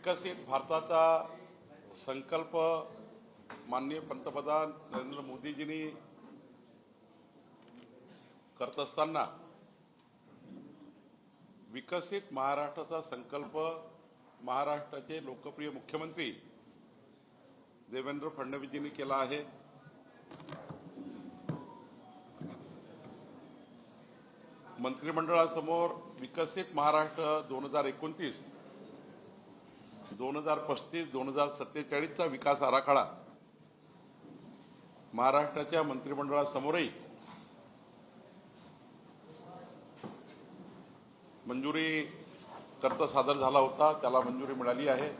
विकसित भारताचा संकल्प माननीय पंतप्रधान नरेंद्र मोदीजींनी करत असताना विकसित महाराष्ट्राचा संकल्प महाराष्ट्राचे लोकप्रिय मुख्यमंत्री देवेंद्र फडणवीसजींनी केला आहे. मंत्रिमंडळासमोर विकसित महाराष्ट्र दोन हजार एकोणतीस दोन हजार पस्तीस दोन हजार सत्तेचाळीसचा विकास आराखडा. महाराष्ट्राच्या मंत्रिमंडळासमोरही मंजुरी करता सादर झाला होता त्याला मंजुरी मिळाली आहे.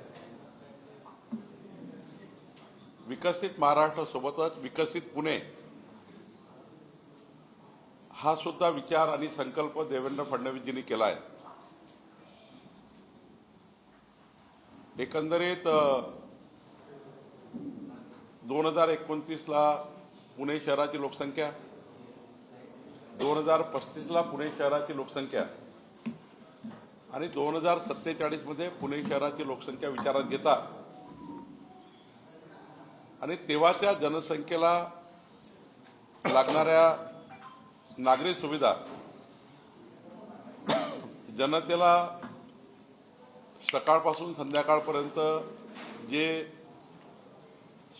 विकसित महाराष्ट्रासोबतच विकसित पुणे हा सुद्धा विचार आणि संकल्प देवेंद्र फडणवीसजींनी केला आहे. एकंदरीत दोन हजार एकोणतीसला पुणे शहराची लोकसंख्या दोन हजार पस्तीसला पुणे शहराची लोकसंख्या आणि दोन हजार सत्तेचाळीसमध्ये पुणे शहराची लोकसंख्या विचारात घेता. आणि तेव्हाच्या जनसंख्येला लागणाऱ्या नागरी सुविधा जनतेला सकाळपासून संध्याकाळपर्यंत जे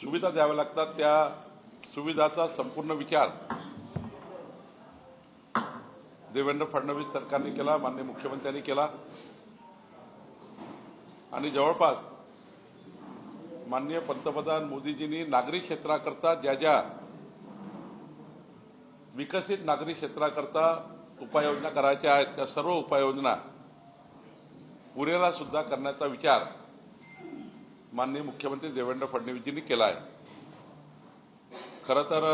सुविधा द्याव्या लागतात त्या सुविधाचा संपूर्ण विचार देवेंद्र फडणवीस सरकारने केला माननीय मुख्यमंत्र्यांनी केला. आणि जवळपास माननीय पंतप्रधान मोदीजींनी नागरी क्षेत्राकरता ज्या ज्या विकसित नागरी क्षेत्राकरता उपाययोजना करायच्या आहेत त्या सर्व उपाययोजना पुरेला सुद्धा करण्याचा विचार माननीय मुख्यमंत्री देवेंद्र फडणवीसजींनी केला आहे. खरं तर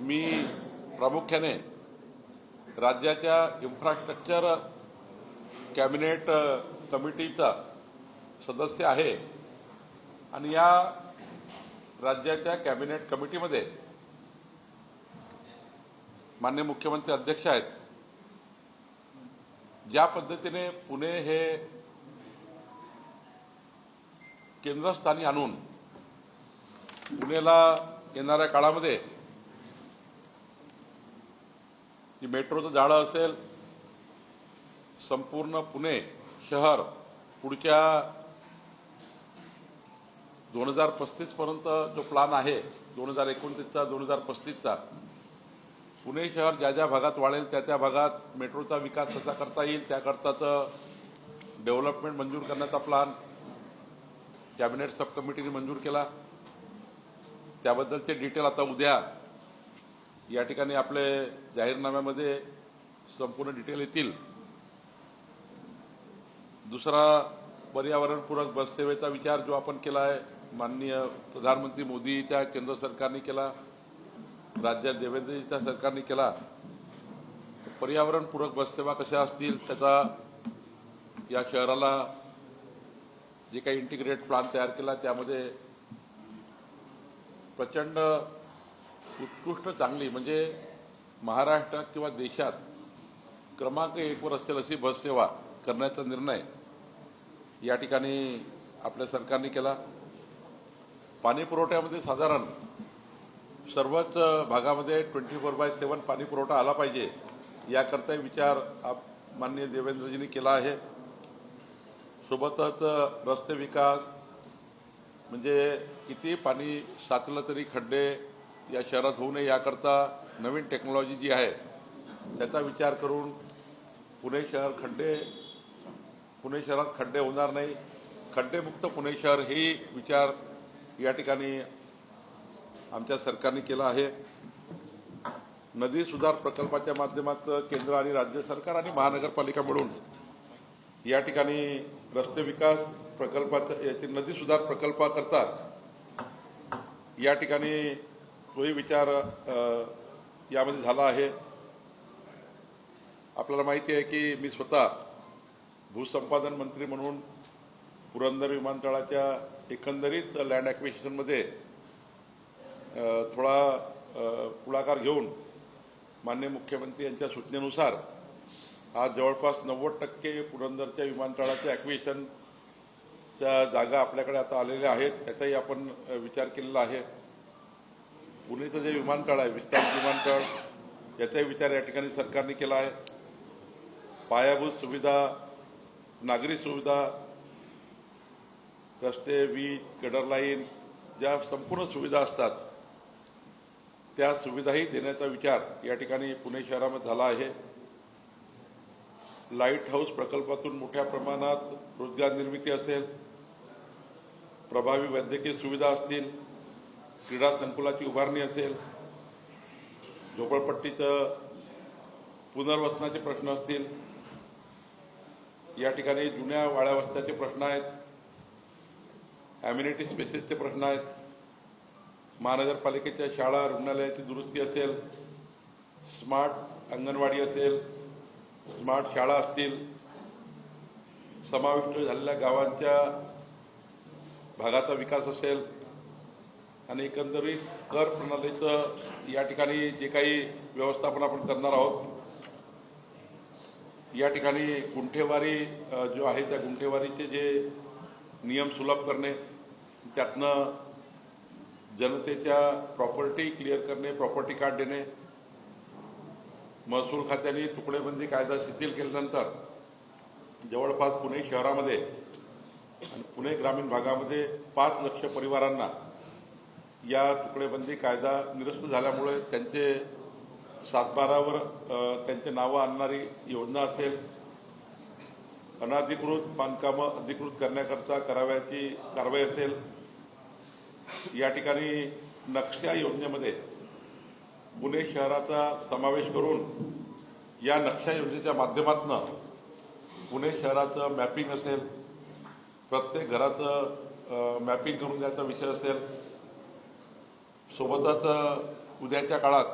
मी प्रामुख्याने राज्याच्या इन्फ्रास्ट्रक्चर कॅबिनेट कमिटीचा सदस्य आहे आणि या राज्याच्या कॅबिनेट कमिटीमध्ये मान्य मुख्यमंत्री अध्यक्ष आहेत. ज्या पद्धतीने पुणे हे केंद्रस्थानी आणून पुणेला येणाऱ्या काळामध्ये मेट्रोचं जाळं असेल संपूर्ण पुणे शहर पुढच्या दोन हजार पस्तीस पर्यंत जो प्लान आहे दोन हजार एकोणतीसचा दोन हजार पस्तीसचा पुणे शहर ज्या ज्या भागात वाढेल त्या त्या भागात मेट्रोचा विकास कसा करता येईल त्याकरताचं डेव्हलपमेंट मंजूर करण्याचा प्लान कॅबिनेट सब कमिटीने मंजूर केला. त्याबद्दलचे डिटेल आता उद्या या ठिकाणी आपले जाहीरनाम्यामध्ये संपूर्ण डिटेल येतील. दुसरा पर्यावरणपूरक बससेवेचा विचार जो आपण केला आहे माननीय प्रधानमंत्री मोदीच्या केंद्र सरकारने केला. राज्यात देवेंद्रजीच्या सरकारने केला पर्यावरणपूरक बससेवा कशा असतील त्याचा या शहराला जे काही इंटिग्रेट प्लान तयार केला त्यामध्ये प्रचंड उत्कृष्ट चांगली म्हणजे महाराष्ट्रात किंवा देशात क्रमांक एकवर असेल अशी बससेवा करण्याचा निर्णय या ठिकाणी आपल्या सरकारने केला. पाणी पुरवठ्यामध्ये साधारण सर्वच भागामध्ये ट्वेंटी फोर बाय सेव्हन पाणी पुरवठा आला पाहिजे याकरता विचार माननीय देवेंद्रजींनी केला आहे. सोबतच रस्ते विकास म्हणजे किती पाणी साचलं तरी खड्डे या शहरात होऊ नये याकरता नवीन टेक्नॉलॉजी जी आहे त्याचा विचार करून पुणे शहर खड्डे पुणे शहरात खड्डे होणार नाही. खड्डेमुक्त पुणे शहर ही विचार या ठिकाणी आमच्या सरकारने केला आहे. नदी सुधार प्रकल्पाच्या माध्यमात केंद्र आणि राज्य सरकार आणि महानगरपालिका मिळून या ठिकाणी रस्ते विकास प्रकल्पाचं याची नदी सुधार प्रकल्पाकरता या ठिकाणी तोही विचार यामध्ये झाला आहे. आपल्याला माहिती आहे की मी स्वतः भूसंपादन मंत्री म्हणून पुरंदर विमानतळाच्या एकंदरीत लँड ॲक्विजिशनमध्ये थोडा पुढाकार घेऊन माननीय मुख्यमंत्री यांच्या सूचनेनुसार आज जवळपास नव्वद टक्के पुरंदरच्या विमानतळाचं ॲक्विशनच्या जागा आपल्याकडे आता आलेल्या आहेत. त्याचाही आपण विचार केलेला आहे. पुणेचं जे विमानतळ आहे विस्तारित विमानतळ याचाही विचार या ठिकाणी सरकारने केला आहे. पायाभूत सुविधा नागरी सुविधा रस्ते वीज गडर लाईन ज्या संपूर्ण सुविधा असतात त्या सुविधाही देण्याचा विचार या ठिकाणी पुणे शहरामध्ये झाला आहे. लाइट हाऊस प्रकल्पातून मोठ्या प्रमाणात रोजगार निर्मिती असेल प्रभावी वैद्यकीय सुविधा असतील क्रीडा संकुलाची उभारणी असेल झोपडपट्टीचं पुनर्वसनाचे प्रश्न असतील या ठिकाणी जुन्या वाड्यावस्त्याचे प्रश्न आहेत ॲम्युनिटी स्पेसेसचे प्रश्न आहेत महानगरपालिकेच्या शाळा रुग्णालयाची दुरुस्ती असेल स्मार्ट अंगणवाडी असेल स्मार्ट शाळा असतील समाविष्ट झालेल्या गावांच्या भागाचा विकास असेल आणि एकंदरीत कर प्रणालीचं या ठिकाणी जे काही व्यवस्थापन आपण करणार आहोत या ठिकाणी गुंठेवारी जो आहे त्या गुंठेवारीचे जे नियम सुलभ करणे त्यातनं जनतेच्या प्रॉपर्टी क्लिअर करणे प्रॉपर्टी कार्ड देणे. महसूल खात्याने तुकडेबंदी कायदा शिथिल केल्यानंतर जवळपास पुणे शहरामध्ये आणि पुणे ग्रामीण भागामध्ये पाच लक्ष परिवारांना या तुकडेबंदी कायदा निरस्त झाल्यामुळे त्यांचे सातबारावर त्यांचे नावं आणणारी योजना असेल. अनधिकृत बांधकामं अधिकृत करण्याकरता करावयाची कारवाई असेल. या ठिकाणी नक्षा योजनेमध्ये पुणे शहराचा समावेश करून या नक्षा योजनेच्या माध्यमातून पुणे शहराचं मॅपिंग असेल प्रत्येक घराचं मॅपिंग करून द्यायचा विषय असेल सोबतच उद्याच्या काळात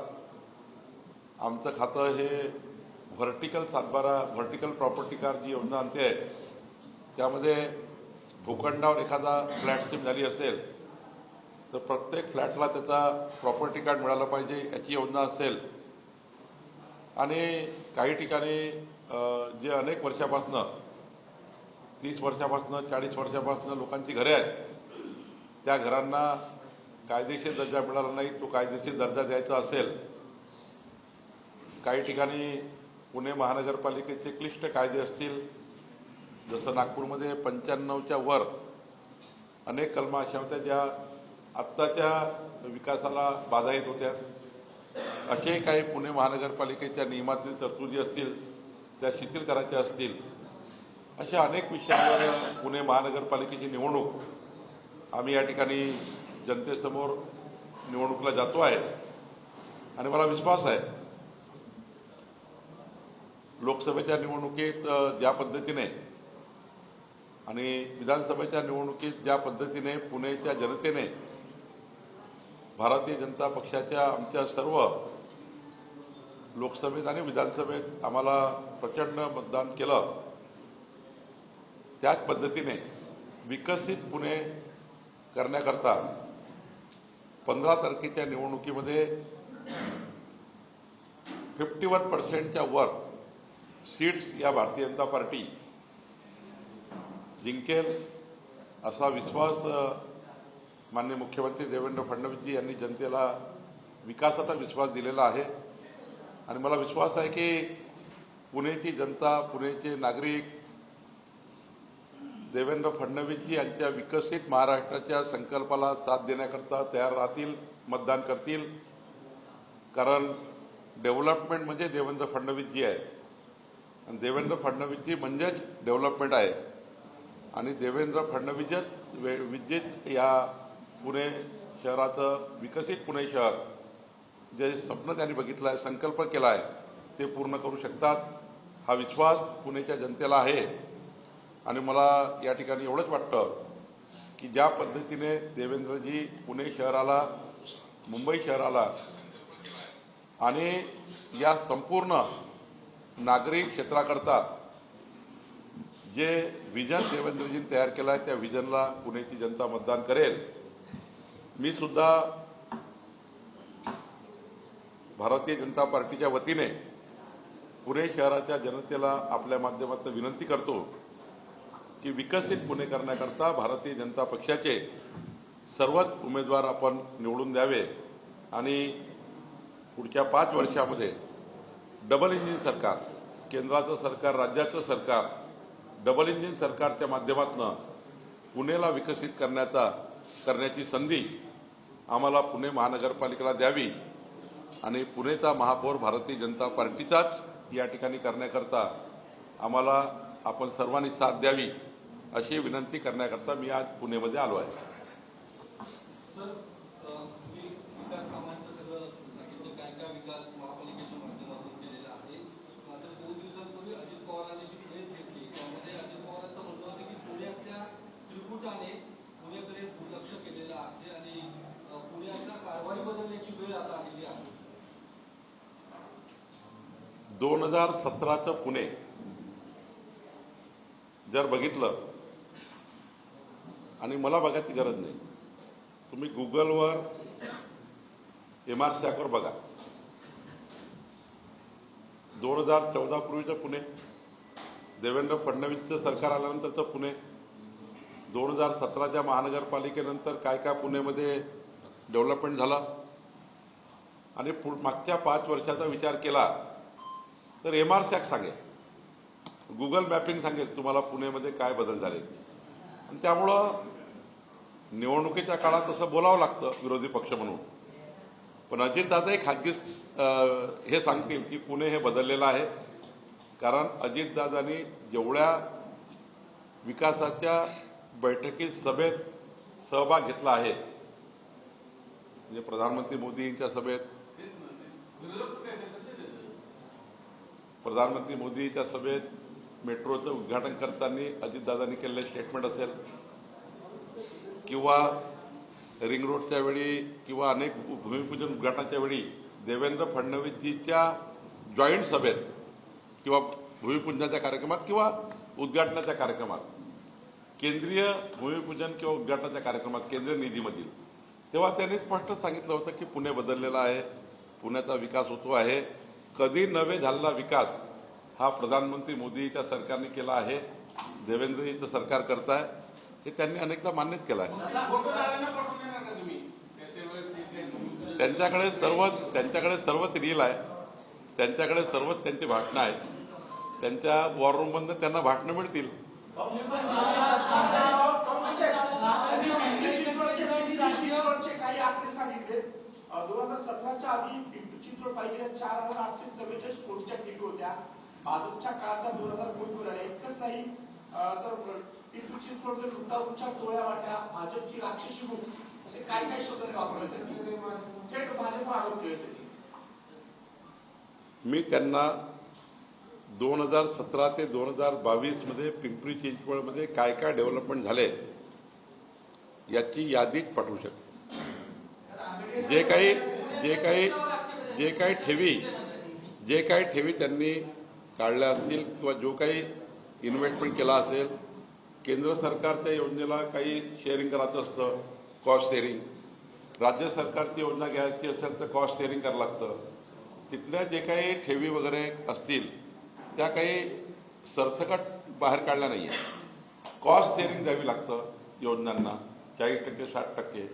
आमचं खातं हे व्हर्टिकल सातबारा व्हर्टिकल प्रॉपर्टी कार्ड जी योजना आणते आहे त्यामध्ये भूखंडावर एखादा फ्लॅट स्कीम झाली असेल तर प्रत्येक फ्लॅटला त्याचा प्रॉपर्टी कार्ड मिळालं पाहिजे याची योजना असेल. आणि काही ठिकाणी जे अनेक वर्षापासनं तीस वर्षापासनं चाळीस वर्षापासनं लोकांची घरे आहेत त्या घरांना कायदेशीर दर्जा मिळाला नाही तो कायदेशीर दर्जा द्यायचा असेल. काही ठिकाणी पुणे महानगरपालिकेचे क्लिष्ट कायदे असतील जसं नागपूरमध्ये पंच्याण्णवच्या वर अनेक कलमा अशा होत्या ज्या आत्ताच्या विकासाला बाधा येत होत्या. असे काही पुणे महानगरपालिकेच्या नियमातील तरतुदी असतील त्या शिथिल करायच्या असतील अशा अनेक विषयांवर पुणे महानगरपालिकेची निवडणूक आम्ही या ठिकाणी जनतेसमोर निवडणुकीला जातो आहे. आणि मला विश्वास आहे लोकसभेच्या निवडणुकीत ज्या पद्धतीने आणि विधानसभेच्या निवडणुकीत ज्या पद्धतीने पुणेच्या जनतेने भारतीय जनता पक्षाच्या आमच्या सर्व लोकसभेत आणि विधानसभेत आम्हाला प्रचंड मतदान केलं. त्याच पद्धतीने विकसित पुणे करण्याकरता पंधरा तारखेच्या निवडणुकीमध्ये फिफ्टी वन पर्सेंटच्या वर सीट्स या भारतीय जनता पार्टी जिंकेल असा विश्वास माननीय मुख्यमंत्री देवेंद्र फडणवीसजी यांनी जनतेला विकासाचा विश्वास दिलेला आहे. आणि मला विश्वास आहे की पुणेची जनता पुणेचे नागरिक देवेंद्र फडणवीसजी यांच्या विकसित महाराष्ट्राच्या संकल्पाला साथ देण्याकरता तयार राहतील मतदान करतील. कारण डेव्हलपमेंट म्हणजे देवेंद्र फडणवीसजी आहे. आणि देवेंद्र फडणवीसजी म्हणजेच डेव्हलपमेंट आहे. आणि देवेंद्र फडणवीसच वे- या पुणे शहराचं विकसित पुणे शहर जे स्वप्न त्यांनी बघितलं आहे संकल्प केला आहे ते पूर्ण करू शकतात हा विश्वास पुणेच्या जनतेला आहे. आणि मला या ठिकाणी एवढंच वाटतं की ज्या पद्धतीने देवेंद्रजी पुणे शहराला मुंबई शहराला आणि या संपूर्ण नागरी क्षेत्राकरता जे विजन देवेंद्रजींनी तयार केलं आहे त्या विजनला पुण्याची जनता मतदान करेल. मी सुद्धा भारतीय जनता पार्टीच्या वतीने पुणे शहराच्या जनतेला आपल्या माध्यमातून विनंती करतो की विकसित पुणे करण्याकरता भारतीय जनता पक्षाचे सर्वच उमेदवार आपण निवडून द्यावे आणि पुढच्या पाच वर्षामध्ये डबल इंजिन सरकार केंद्राचं सरकार राज्याचं सरकार डबल इंजिन सरकारच्या माध्यमातून पुणेला विकसित करण्याचा करण्याची संधी आम्हाला पुणे महानगरपालिकेला द्यावी आणि पुणेचा महापौर भारतीय जनता पार्टीचाच या ठिकाणी करण्याकरता आम्हाला आपण सर्वांनी साथ द्यावी अशी विनंती करण्याकरता मी आज पुणेमध्ये आलो आहे सर अ, तुम्ही विकास कामांचं सगळं सांगितलं काय काय विकास महापालिकेच्या माध्यमातून केलेला आहे मात्र दोन दिवसांपूर्वी अजित पवारांनी जी प्रेस घेतली त्यामध्ये अजित पवारांचं म्हणणं होतं की पुण्यातल्या त्रिकुटाने पुण्याकडे दुर्लक्ष केलेलं आहे आणि अ, पुण्याच्या कारभारी बदलण्याची वेळ आता आलेली आहे दोन हजार सतराचं पुणे जर बघितलं आणि मला बघायची गरज नाही तुम्ही गुगलवर एम आर सॅकवर बघा. दोन हजार चौदा पूर्वीचं पुणे देवेंद्र फडणवीसचं सरकार आल्यानंतरचं पुणे दोन हजार सतराच्या महानगरपालिकेनंतर काय काय पुणेमध्ये डेव्हलपमेंट झालं आणि मागच्या पाच वर्षाचा विचार केला तर एम आर सॅक सांगेल. गुगल मॅपिंग सांगेल तुम्हाला पुणेमध्ये काय बदल झाले. आणि त्यामुळं निवडणुकीच्या काळात तसं बोलावं लागतं विरोधी पक्ष म्हणून. पण अजितदादा एक खाजगी हे सांगतील की पुणे हे बदललेलं आहे. कारण अजितदादांनी जेवढ्या विकासाच्या बैठकीत सभेत सहभाग घेतला आहे म्हणजे प्रधानमंत्री मोदी यांच्या सभेत प्रधानमंत्री मोदीच्या सभेत मेट्रोचं उद्घाटन करताना अजितदादांनी केलेलं स्टेटमेंट असेल किंवा रिंग रोडच्या वेळी किंवा अनेक भूमिपूजन उद्घाटनाच्या वेळी देवेंद्र फडणवीसजीच्या जॉईंट सभेत किंवा भूमिपूजनाच्या कार्यक्रमात किंवा उद्घाटनाच्या कार्यक्रमात केंद्रीय भूमिपूजन किंवा उद्घाटनाच्या कार्यक्रमात केंद्रीय निधीमधील. तेव्हा त्यांनी स्पष्ट सांगितलं होतं की पुणे बदललेला आहे पुण्याचा विकास होतो आहे कधी नव्हे झालेला विकास हा प्रधानमंत्री मोदीच्या सरकारने केला आहे देवेंद्रजीचं सरकार करत आहे हे त्यांनी अनेकदा मान्यच केलं आहे त्यांच्याकडे सर्व त्यांच्याकडे सर्वच रील आहे त्यांच्याकडे सर्वच त्यांची भाषणं आहेत त्यांच्या वॉर रूममधनं त्यांना भाषणं मिळतील चिंचवडचे काही आकडे सांगितले दोन हजार सतराच्या आधी पिंपरी चिंचवड पालिकेला चार हजार आठशे चव्वेचाळीस कोटीच्या ठेवी होत्या? भाजपच्या काळात दोन हजार कोटी मिळाल्या इतकंच नाही तर पिंपरी चिंचवड लुटारूच्या टोळ्या वाट्या भाजपची राक्षसी गुट असे काय काय शब्द वापरले? थेट भाजप आरोप केले मी त्यांना दोन हजार सतरा ते दोन हजार बावीसमध्ये पिंपरी चिंचवडमध्ये काय काय डेव्हलपमेंट झाले याची यादीच पाठवू शकतो. जे काही जे काही जे काही ठेवी जे काही ठेवी त्यांनी काढल्या असतील किंवा जो काही इन्व्हेस्टमेंट केला असेल केंद्र सरकारच्या योजनेला काही शेअरिंग करायचं असतं कॉस्ट शेअरिंग राज्य सरकारची योजना घ्यायची असेल तर कॉस्ट शेअरिंग करावं लागतं. तिथल्या जे काही ठेवी वगैरे असतील त्या काही सरसकट बाहेर काढल्या नाही आहे कॉस्ट शेअरिंग द्यावी लागतं योजनांना. चाळीस टक्के साठ टक्के.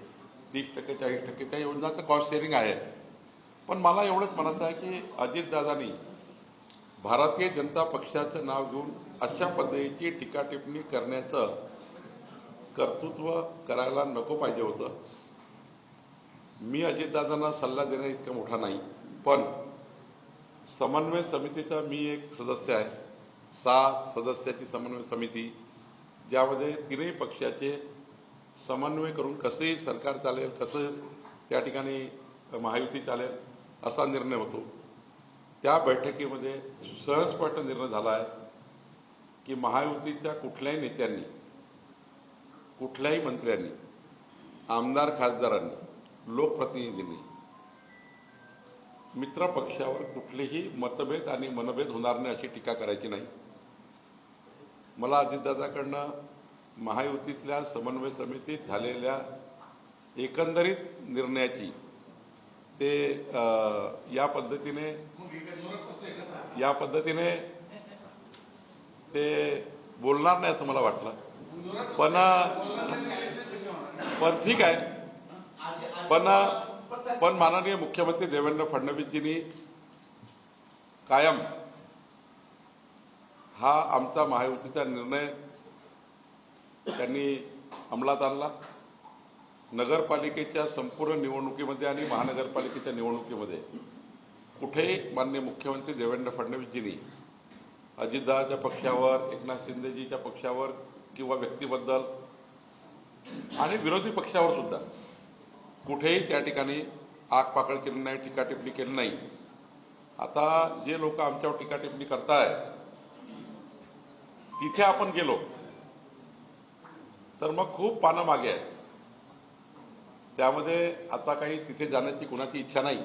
तीस टक्के चाळीस टक्के त्या योजनाचं कॉस्ट शेअरिंग आहे. पण मला एवढंच म्हणायचं आहे की अजितदादांनी भारतीय जनता पक्षाचं नाव घेऊन अशा पद्धतीची टीका टिप्पणी करण्याचं कर्तृत्व करायला नको पाहिजे होतं. मी अजितदादांना सल्ला देणं इतका मोठा नाही पण समन्वय समितीचा मी एक सदस्य आहे. सहा सदस्याची समन्वय समिती ज्यामध्ये तीनही पक्षाचे समन्वय करून कसंही सरकार चालेल कसं त्या ठिकाणी महायुती चालेल असा निर्णय होतो. त्या बैठकीमध्ये सहजपट निर्णय झाला आहे की महायुतीच्या कुठल्याही नेत्यांनी कुठल्याही मंत्र्यांनी आमदार खासदारांनी लोकप्रतिनिधींनी मित्र पक्षावर कुठलेही मतभेद आणि मनभेद होणार नाही अशी टीका करायची नाही. मला अजितदादाकडनं महायुतीतल्या समन्वय समितीत झालेल्या एकंदरीत निर्णयाची ते या पद्धतीने या पद्धतीने ते बोलणार नाही असं मला वाटलं. पण पण ठीक आहे. पण पण माननीय मुख्यमंत्री देवेंद्र फडणवीसजींनी कायम हा आमचा महायुतीचा निर्णय त्यांनी अंमलात आणला. नगरपालिकेच्या संपूर्ण निवडणुकीमध्ये आणि महानगरपालिकेच्या निवडणुकीमध्ये कुठेही माननीय मुख्यमंत्री देवेंद्र फडणवीसजींनी अजितदाच्या पक्षावर एकनाथ शिंदेजीच्या पक्षावर किंवा व्यक्तीबद्दल आणि विरोधी पक्षावर सुद्धा कुठेही त्या ठिकाणी आगपाकड केली नाही टीका टिप्पणी केली नाही. आता जे लोक आमच्यावर टीका टिप्पणी करताय तिथे आपण गेलो. तर मग खूप पानं मागे आहेत. त्यामध्ये आता काही तिथे जाण्याची कुणाची इच्छा नाही.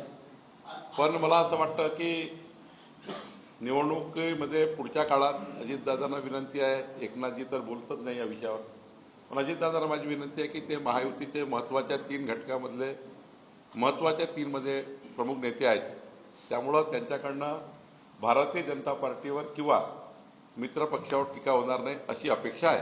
पण मला असं वाटतं की निवडणुकीमध्ये पुढच्या काळात अजितदादांना विनंती आहे. एकनाथजी तर बोलतच नाही या विषयावर. पण अजितदादांना माझी विनंती आहे की ते महायुतीचे महत्त्वाच्या तीन घटकामधले महत्त्वाच्या तीनमध्ये प्रमुख नेते आहेत. त्यामुळं त्यांच्याकडनं भारतीय जनता पार्टीवर किंवा मित्र पक्षावर टीका होणार नाही अशी अपेक्षा आहे.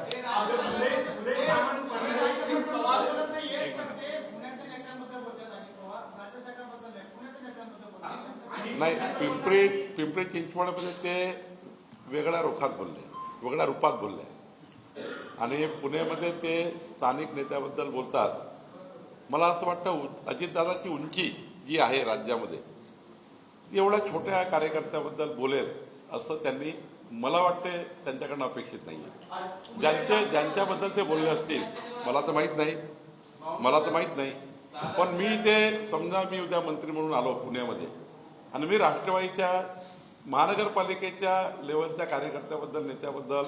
नाही पिंपरी पिंपरी चिंचवडमध्ये ते वेगळ्या रुखात बोलले वेगळ्या रूपात बोलले. आणि पुण्यामध्ये ते स्थानिक नेत्याबद्दल बोलतात. मला असं वाटतं उ- अजितदादाची उंची जी आहे राज्यामध्ये ती एवढ्या छोट्या कार्यकर्त्याबद्दल बोलेल असं त्यांनी मला वाटते त्यांच्याकडनं अपेक्षित नाही ज्यांचे ज्यांच्याबद्दल ते बोलले असतील मला तर माहीत नाही. मला तर माहीत नाही. पण मी ते समजा मी उद्या मंत्री म्हणून आलो पुण्यामध्ये आणि मी राष्ट्रवादीच्या महानगरपालिकेच्या लेवलच्या कार्यकर्त्याबद्दल नेत्याबद्दल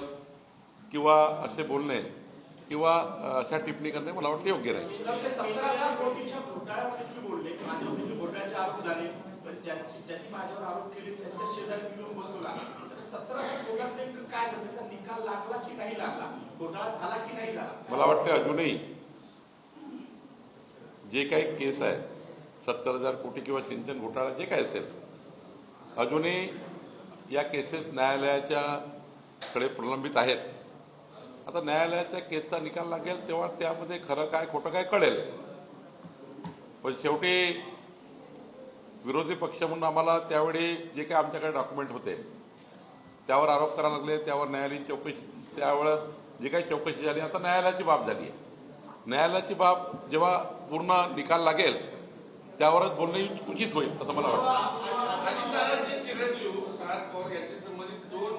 किंवा असे बोलणे किंवा अशा टिप्पणी करणे मला वाटते योग्य नाही. सतरा नेमकं काय झालं? त्याचा निकाल लागला की नाही लागला? घोटाळा झाला की नाही झाला? मला वाटतं अजूनही जे काही केस आहे सत्तर हजार कोटी किंवा सिंचन घोटाळा जे काय असेल अजूनही या केसेस न्यायालयाच्या कडे प्रलंबित आहेत. आता न्यायालयाच्या केसचा निकाल लागेल तेव्हा त्यामध्ये खरं काय खोटं काय कळेल? पण शेवटी विरोधी पक्ष म्हणून आम्हाला त्यावेळी जे काही आमच्याकडे डॉक्युमेंट होते त्यावर आरोप करायला लागले त्यावर न्यायालयीन चौकशी त्यावेळेस जी काही चौकशी झाली आता न्यायालयाची बाब झाली आहे. न्यायालयाची बाब जेव्हा पूर्ण निकाल लागेल त्यावरच बोलणे उचित होईल असं मला वाटतं.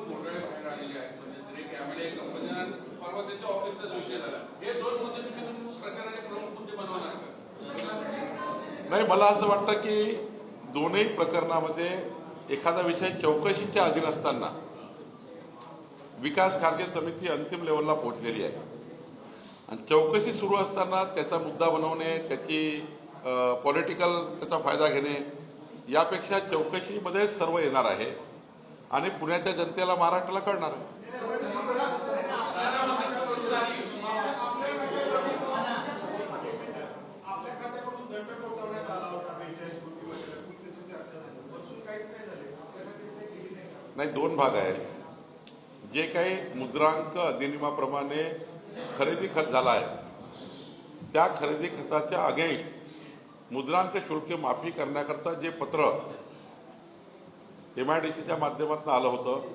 म्हणजे हे नाही मला असं वाटतं की दोन्ही प्रकरणामध्ये एखादा विषय चौकशीच्या अधीन असताना विकास खारगे समिती अंतिम लेवलला पोहोचलेली आहे. आणि चौकशी सुरू असताना त्याचा मुद्दा बनवणे त्याची पॉलिटिकल त्याचा फायदा घेणे यापेक्षा चौकशीमध्ये सर्व येणार आहे. आणि पुण्याच्या जनतेला महाराष्ट्राला कळणार आहे. नाही दोन भाग आहेत. जे काही मुद्रांक अधिनियमाप्रमाणे खरेदी खत झाला आहे त्या खरेदी खताच्या आगे मुद्रांक शुल्क माफी करण्याकरता जे पत्र एमआयडीसीच्या माध्यमातून आलं होतं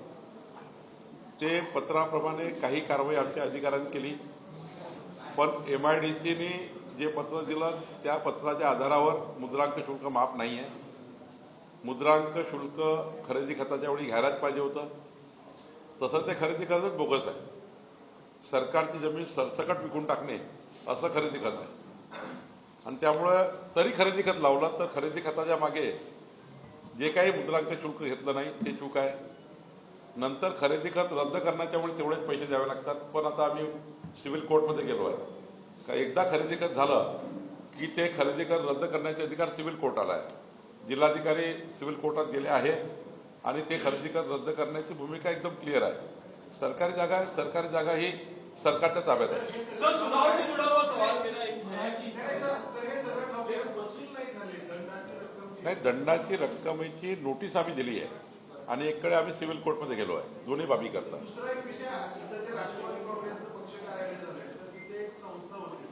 ते पत्राप्रमाणे काही कारवाई आमच्या अधिकाऱ्यांनी केली. पण एमआयडीसीने जे पत्र दिलं त्या पत्राच्या आधारावर मुद्रांक शुल्क माफ नाही आहे मुद्रांक शुल्क खरेदी खताच्या वेळी घ्यायलाच पाहिजे होतं. तसं ते खरेदी खतच बोगस आहे. सरकारची जमीन सरसकट विकून टाकणे असं खरेदी खत आहे. आणि त्यामुळं तरी खरेदी खत लावलं तर खरेदी खताच्या मागे जे काही मुद्रांक शुल्क घेतलं नाही ते चूक आहे. नंतर खरेदी खत रद्द करण्याच्या वेळी तेवढेच पैसे द्यावे लागतात. पण आता आम्ही सिव्हिल कोर्टमध्ये गेलो आहे. का एकदा खरेदी खत झालं की ते खरेदी खत रद्द करण्याचे अधिकार सिव्हिल कोर्टाला आहे. जिल्हाधिकारी सिव्हिल कोर्टात गेले आहेत. आणि ते खरेदी खत रद्द करण्याची भूमिका एकदम क्लिअर आहे. सरकारी जागा आहे सरकारी जागा ही सरकारच्या ताब्यात आहे. नाही दंडाची रक्कमेची नोटीस आम्ही दिली आहे. आणि एककडे आम्ही सिव्हिल कोर्टमध्ये गेलो आहे. दोन्ही बाबी करता दुसरा एक विषय आहे. इथं जे राष्ट्रवादी काँग्रेसचं पक्ष कार्यालय झालंय तर तिथे एक संस्था होती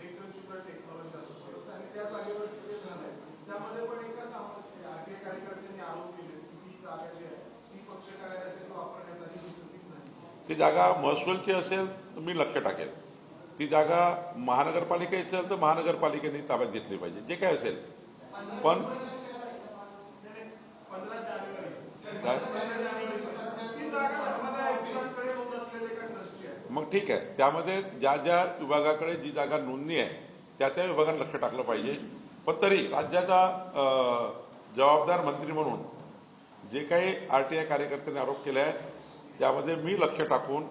डेक्कन शुगर टेक्नॉलॉजी असोसिएशन आणि त्या जागेवर तिथे झालंय त्यामध्ये पण एका सामाजिक आरटीआय कार्यकर्त्यांनी आरोप केले की ती जागा जी आहे ती पक्ष कार्यालयासाठी वापरण्यात आली विकसित झाली ती जागा महसूलची असेल तर मी लक्ष टाकेल. ती जागा महानगरपालिकेची असेल तर महानगरपालिकेने ताब्यात घेतली पाहिजे. जे काय असेल. पण मग ठीक आहे. त्यामध्ये ज्या ज्या विभागाकडे जी जागा नोंदणी आहे त्या त्या विभागाने लक्ष टाकलं पाहिजे. पण तरी राज्याचा जबाबदार मंत्री म्हणून जे काही आरटीआय कार्यकर्त्यांनी आरोप केले आहेत त्यामध्ये मी लक्ष टाकून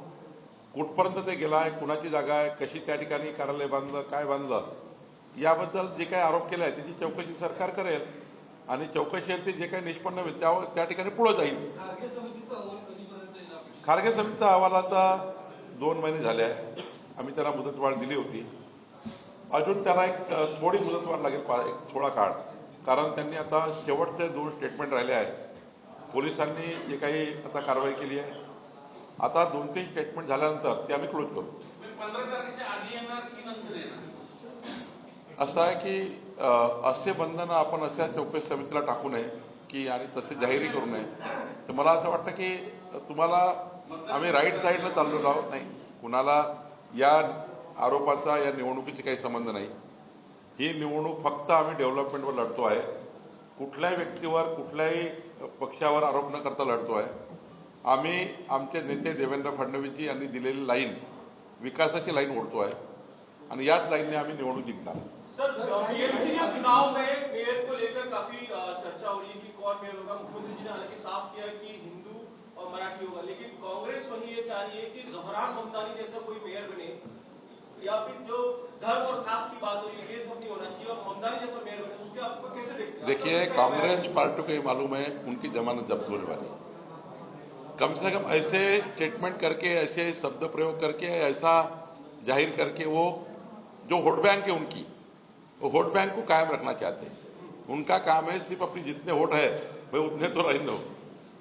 कुठपर्यंत ते गेला आहे कुणाची जागा आहे कशी त्या ठिकाणी कार्यालय बांधलं काय बांधलं याबद्दल जे काही आरोप केले आहे त्याची चौकशी सरकार करेल आणि चौकशी ते जे काही निष्पन्न होईल त्यावर त्या ठिकाणी पुढे जाईल. खारगे समितीचा अहवाल आता दोन महिने झाले आहे. आम्ही त्याला मुदतवाढ दिली होती. अजून त्याला एक थोडी मुदतवाढ लागेल एक थोडा काळ. कारण त्यांनी आता शेवटचे दोन स्टेटमेंट राहिले आहेत. पोलिसांनी जे काही आता कारवाई केली आहे आता दोन तीन स्टेटमेंट झाल्यानंतर ते आम्ही क्लोज करू. म्हणजे असं आहे की असे बंधनं आपण अशा चौकशी समितीला टाकू नये की आणि तसे जाहीरही करू नये. तर मला असं वाटतं की तुम्हाला आम्ही राईट साईडला चाललेलो आहोत. नाही कुणाला या आरोपाचा या निवडणुकीची काही संबंध नाही. ही निवडणूक फक्त आम्ही डेव्हलपमेंटवर लढतो आहे. कुठल्याही व्यक्तीवर कुठल्याही पक्षावर आरोप न करता लढतो आहे आम्ही आमचे नेते देवेंद्र फडणवीसजी यांनी दिलेली लाईन विकासाची लाईन ओढतो आहे आणि याच लाईनने आम्ही निवडणूक जिंकणार. हो मुख्यमंत्री जी ने हालांकि साफ किया कि हिंदू और मराठी होगा। लेकिन कांग्रेस वही ये चाह रही है कि जहरान ममतानी जैसा कोई मेयर बने। या फिर जो धर्म और की बात हो रही है ये नहीं होना चाहिए, और जैसा मेयर उसके आपको कैसे देखते देखिए, कांग्रेस पार्टी को मालूम है, उनकी जमानत जब्त होने वाली। कम से कम ऐसे स्टेटमेंट करके, ऐसे शब्द प्रयोग करके, ऐसा ज़ाहिर करके वो, जो वोट बैंक है उनकी, वो वोट बैंक को कायम रखना चाहते हैं। उनका काम है सिर्फ़ अपनी जितने वोट है, भाई उतने तो रहने दो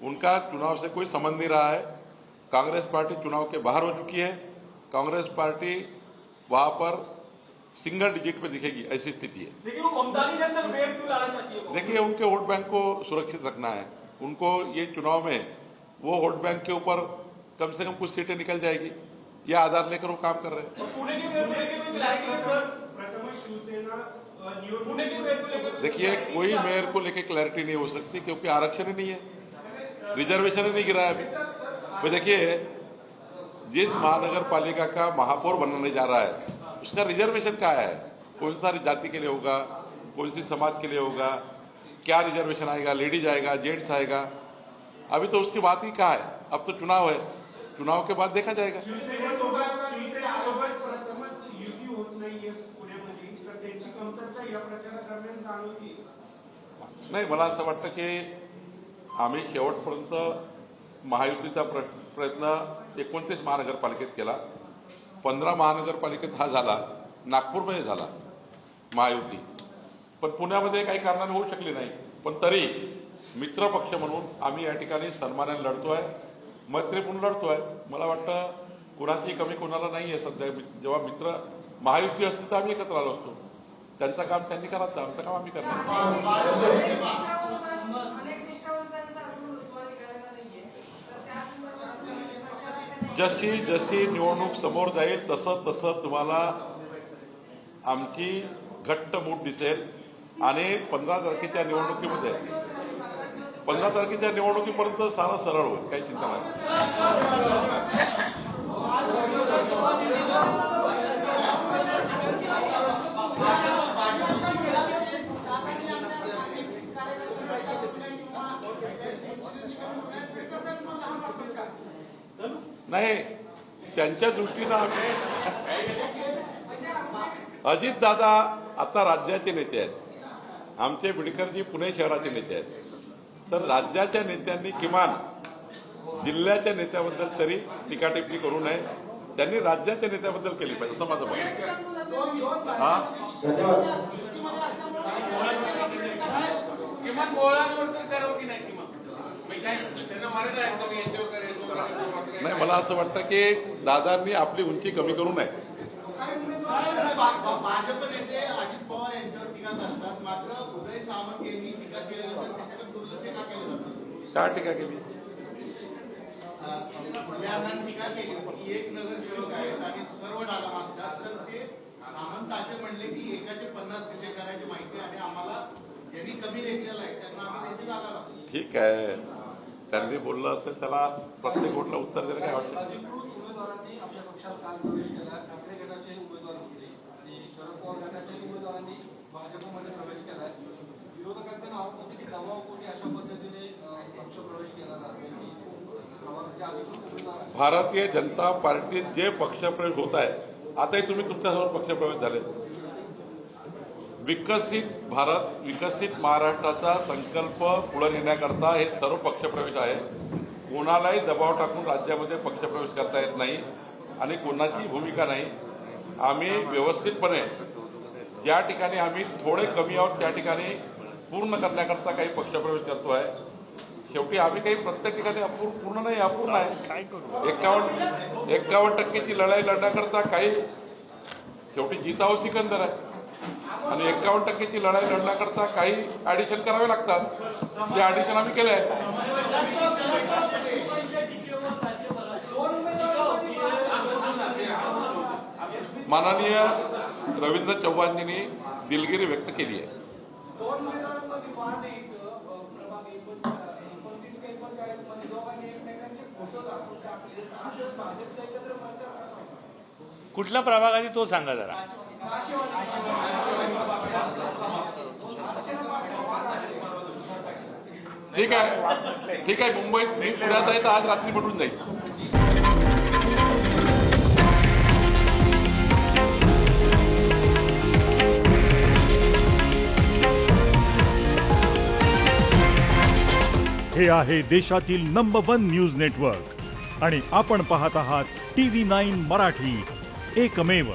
उनका चुनाव से कोई संबंध नहीं रहा है। कांग्रेस पार्टी चुनाव के बाहर हो चुकी है। कांग्रेस पार्टी वहाँ पर सिंगल डिजिट पे दिखेगी ऐसी स्थिति है। लेकिन वो ममतानी जैसा मेयर क्यों लाना चाहती है देखिए उनके वोट बैंक को सुरक्षित रखना है। उनको ये चुनाव में वो वोट बैंक के ऊपर कम से कम कुछ सीटें निकल जाएगी ये आधार लेकर वो काम कर रहे हैं। लेकर कोई मेयर को लेकर देखिए कोई मेयर को लेके क्लैरिटी नहीं हो सकती क्योंकि आरक्षण ही नहीं है। रिजर्वेशन ही नहीं गिरा है अभी तो देखिए जिस महानगर पालिका का महापौर बनने जा रहा है उसका रिजर्वेशन क्या है? कौन सा जाति के लिए होगा? कौन सी समाज के लिए होगा? क्या रिजर्वेशन आएगा? लेडीज आएगा? जेंट्स आएगा? अभी तो उसकी बात ही क्या है? अब तो चुनाव है। चुनाव के बाद देखा जाएगा। नाही मला असं वाटतं की आम्ही शेवटपर्यंत महायुतीचा प्र- प्रयत्न एकोणतीस महानगरपालिकेत केला. पंधरा महानगरपालिकेत हा झाला. नागपूरमध्ये झाला. महायुती. पण पुण्यामध्ये काही कारणाने होऊ शकली नाही. पण तरी मित्रपक्ष म्हणून आम्ही या ठिकाणी सन्मानाने लढतोय. मैत्रीपूर्ण लढतोय. मला वाटतं कुणाची कमी कुणाला नाही आहे सध्या. जेव्हा मित्र महायुती असते तर आम्ही एकत्र आलो असतो. त्यांचं काम त्यांनी करायचं. आमचं काम आम्ही करणार अनेक निष्ठावंतांचा अजून रुसवा निघालेला नाहीये तर त्या संदर्भात जशी जशी निवडणूक समोर जाईल तसं तसं तुम्हाला आमची घट्ट मूठ दिसेल. आणि पंधरा तारखेच्या निवडणुकीमध्ये पंधरा तारखेच्या निवडणुकीपर्यंत सारा सरळ होईल काही चिंता नाही. नाही त्यांच्या दृष्टीनं आम्ही अजित दादा आता राज्याचे नेते आहेत. आमचे बिडकरजी पुणे शहराचे नेते आहेत. तर राज्याच्या नेत्यांनी किमान जिल्ह्याच्या नेत्याबद्दल तरी टीकाटिप्पणी करू नये. त्यांनी राज्याच्या नेत्याबद्दल केली पाहिजे असं माझं मत हा? किमान बोळांवर तर करावं की नाही मला असं वाटतं की दादांनी आपली उंची कमी करू नये. भाजप नेते अजित पवार यांच्यावर टीका करतात. मात्र उदय सामंत यांनी टीका केल्यानंतर त्याच्याकडे दुर्लक्ष का केलं जातं का टीका केली? मुल्यांना टीका केली. की एक नगरसेवक आहेत आणि सर्व डागा मागतात. तर ते सामंत असे म्हणले की एकाचे पन्नास कसे करायची माहिती आहे आणि आम्हाला ज्यांनी कमी लेखलेलं आहे त्यांना आम्ही त्यांची जागा ठीक आहे. त्यांनी बोललं असेल त्याला प्रत्येक गोष्टीला उत्तर द्यायला काय वाटतं? भारतीय जनता पार्टीत जे पक्षप्रवेश होत आहे आताही तुम्ही तुमच्यासमोर पक्षप्रवेश झाले विकसित भारत विकसित महाराष्ट्राचा संकल्प पुढे नेण्याकरता हे सर्व पक्षप्रवेश आहे कोणालाही दबाव टाकून राज्यामध्ये पक्षप्रवेश करता येत नाही आणि कोणाची भूमिका नाही. आम्ही व्यवस्थितपणे ज्या ठिकाणी आम्ही थोडे कमी आहोत त्या ठिकाणी पूर्ण करण्याकरता काही पक्षप्रवेश करतो आहे शेवटी आम्ही काही प्रत्येक ठिकाणी अपूर्ण पूर्ण नाही अपूर्ण आहे. एकावन्न एकावन्न टक्केची लढाई लढण्याकरता काही शेवटी जितावं सिकंदर आहे. आणि एकावन्न टक्केची लढाई लढण्याकरता काही ऍडिशन करावे लागतात. ते ऍडिशन आम्ही केले आहे माननीय रवींद्र चव्हाणजींनी दिलगिरी व्यक्त केली आहे. दोन उमेदवारांमध्ये वाद आहे इथं, अ, प्रभाग एकोण- एकोणतीस का एकोणचाळीसमध्ये दोघांनी एकमेकांचे फोटो दाखवून टाकले. असं भाजपचं एकत्र प्रचार कसा होता. कुठला प्रभाग आहे तो सांगा जरा. ठीक आहे. ठीक आहे मुंबईत मी पुण्यात आहे तर आज रात्री पटून जाईल. हे आहे देशातील नंबर वन न्यूज नेटवर्क आणि आपण पाहत आहात टी व्ही नाईन मराठी. एकमेव.